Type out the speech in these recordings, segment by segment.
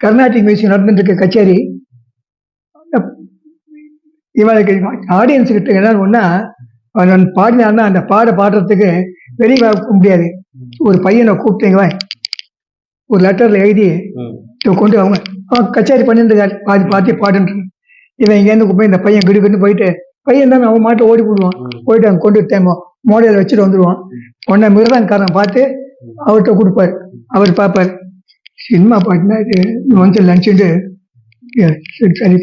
Carnatic music நடந்துட்டு இருக்க கச்சேரி இவனுக்கு ஆடியன்ஸ் கிட்ட என்ன ஒன்னா அவன் பாடினான்னா அந்த பாட பாடுறதுக்கு வெளியே முடியாது. ஒரு பையனை கூப்பிட்டீங்க ஒரு லெட்டர்ல எழுதி கொண்டு அவங்க அவன் கச்சேரி பண்ணிட்டு இருக்காரு பாதி பாத்தி பாடுன்னு இவன் இங்கேருந்து போய் இந்த பையன் கிடு கிடு போயிட்டு பையன் தான் அவன் மாட்டை ஓடி போடுவான். போயிட்டு அங்கே கொண்டு தேமோ மோடையில் வச்சுட்டு வந்துடுவான் உடனே மிருதங்காரன் பார்த்து அவர்கிட்ட கொடுப்பாரு. அவர் பார்ப்பார். சினிமா பாட்டுனா இது வந்து லஞ்சுட்டு சரி சரி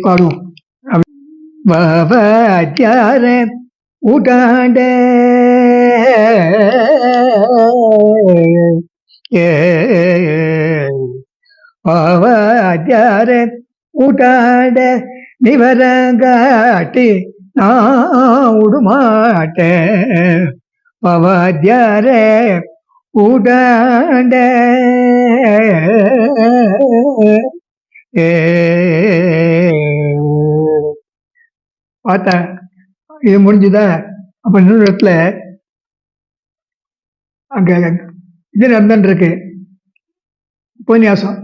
வாத்தியார ஊட்டாண்ட வாத்தியார ஊட்டாண்ட நிவரங்காட்டி நான் விடுமாட்டேன் பவாத்தியார ஊடாண்ட ஏ பார்த்தேன். இது முடிஞ்சுதா? அப்ப இன்னொரு இடத்துல அங்க இது நடந்துட்டு இருக்கு. உபன்யாசம்.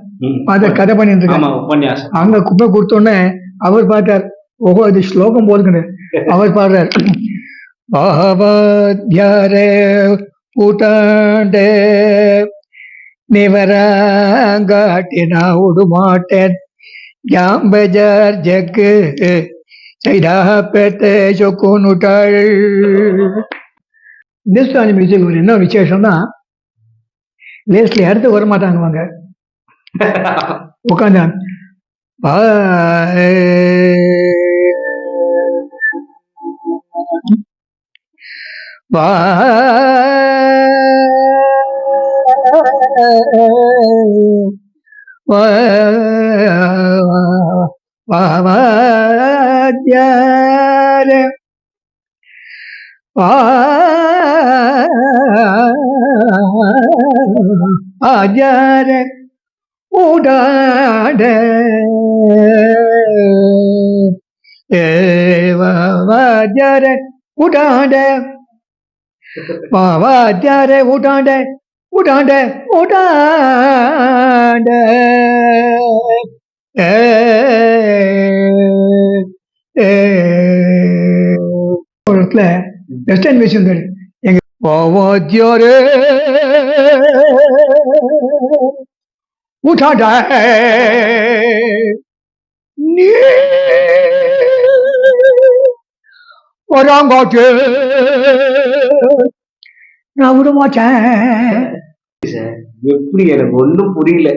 அத கதை பண்ணிட்டு உபன்யாசம். அங்க குப்பை கொடுத்தோடனே அவர் பார்த்தார் ஓஹோ இது ஸ்லோகம் போதுங்கன்னு அவர் பாடுறார். பாவாத்யாரே ஊட்டாண்டே நிவராங்காட்டினா உடுமாட்டேன். ஜாம்பஜார் ஜக்கு சைதாப்பேட்டை சொக்குனுட்டாள். இந்துஸ்தானி மியூசிக் ஒரு என்ன விசேஷம்னா லேஸ்ல அடுத்து வர மாட்டாங்க அவங்க பா വാദ്യാല ആചാര ഉടാട ഏവാചാര ഉടാട വാവാചാര ഉടാട ஊடாண்ட ஓடாண்ட. ஏ இடத்துல வெஸ்டர்ன் மியூசியம் இருக்கு எங்க வாத்தியாரே உठाடா நீ வராங்காட்டு. நான் விட மாட்டேன் எப்படி எனக்கு ஒன்றும் புரியல.